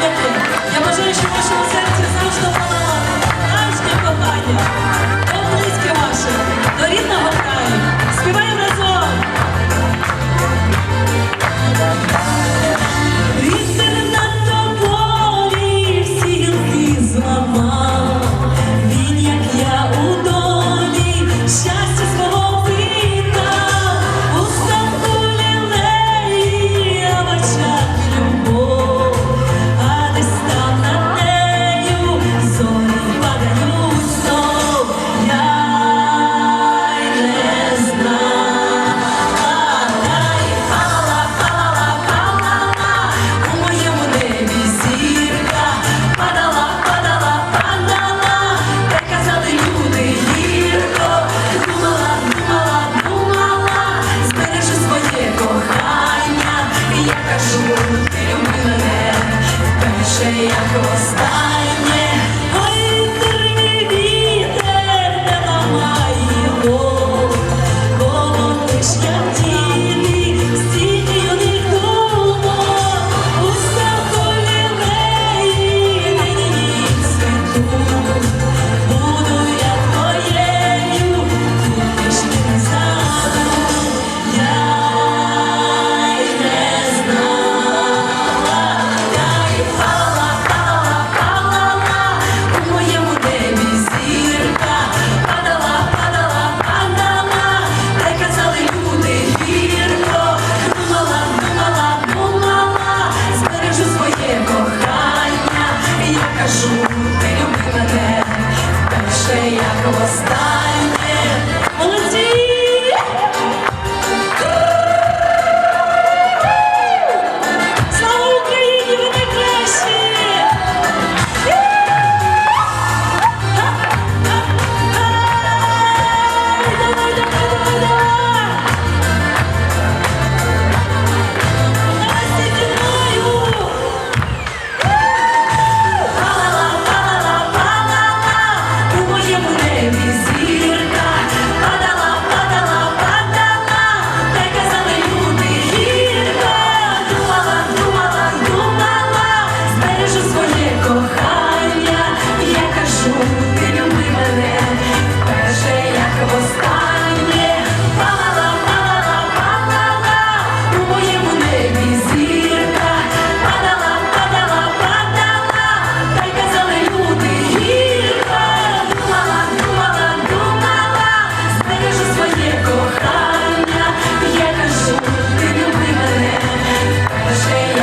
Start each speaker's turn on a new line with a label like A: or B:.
A: Я бажаю, що в вашому серці завжди палало справжнє кохання. never